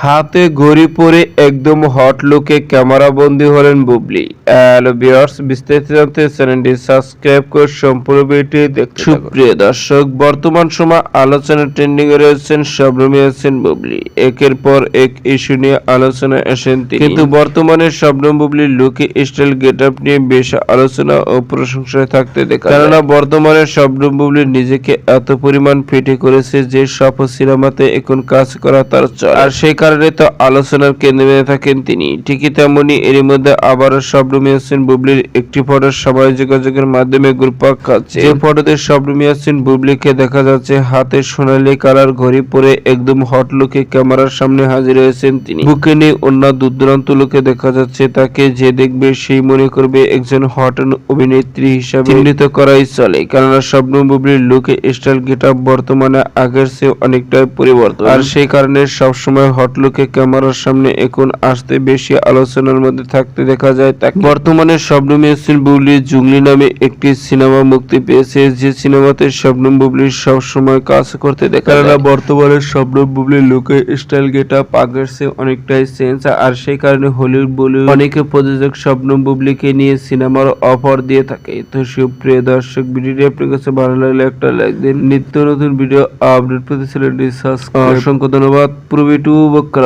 হাতে ঘড়ি পরে একদম হট লুকে ক্যামেরা বন্দী হলেন বুবলি হ্যালো ভিউয়ার্স বিস্তারিত জানতে চ্যানেলটি সাবস্ক্রাইব করে সম্পূর্ণ ভিডিওটি দেখতে। সুপ্রিয় দর্শক, বর্তমান সময় আলোচনা ট্রেন্ডিং এ রয়েছেন শবনমী আছেন বুবলি একের পর এক ইস্যু নিয়ে আলোচনা আসেন তিনি কিন্তু বর্তমানে শবনম বুবলির লুকে স্টাইল গেট আপ নিয়ে বেশ আলোচনা ও প্রশংসায় থাকতে দেখা। কেননা বর্তমানে শবনম বুবলি নিজেকে এত পরিমাণ ফিটে করেছে যে সব সিনেমাতে এখন কাজ করা তার চল আর সেই কারণে তো আলোচনার কেন্দ্রে থাকেন তিনি। ঠিকই তেমনি এরই মধ্যে আবারও শবনমী হোসেন বুবলির একটি ফটো সবাই যোগাযোগের মাধ্যমে গ্রুপাক খাচ্ছে। যে ফটোতে শবনমী হোসেন বুবলিকে দেখা যাচ্ছে, হাতে সোনালী কালার ঘড়ি পরে একদম হট লুকে ক্যামেরার সামনে হাজির হয়েছেন তিনি। বুকে নিয়ে অন্য দূর দূরান্ত লোকে দেখা যাচ্ছে, তাকে যে দেখবে সেই মনে করবে একজন হট অভিনেত্রী হিসাবে। চিহ্নিত করাই চলে, কেননা শবনম বুবলির লুকে স্টাইল গেট বর্তমানে আগের চেয়ে অনেকটাই পরিবর্তন। আর সেই কারণে সবসময় হট লুকে ক্যামেরার সামনে এখন আসতে বেশি আলোচনার মধ্যে থাকতে দেখা যায় তাকে। বর্তমানে শবনম ইয়াসিন বুবলির জুগলি নামে একটি সিনেমা মুক্তি পেয়েছে যে সিনেমাতে শবনম বুবলির সব সময় কাজ করতে দেখা যায়। বর্তমানে শবনম বুবলির লুকে স্টাইল গেট আপ আগের অনেকটাই চেঞ্জ আর সেই কারণে হলিউড বলিউড অনেকে প্রযোজক শবনম বুবলিকে নিয়ে সিনেমার অফার দিয়ে থাকে। তো সুপ্রিয় দর্শক ভিডিওটি আপনার কাছে ভালো লাগলে একটা লাইক দিন। নিত্য নতুন ভিডিও আপডেট পেতে চ্যানেলটি সাবস্ক্রাইব অসংখ্য ধন্যবাদ। পুরো ভিডিও করা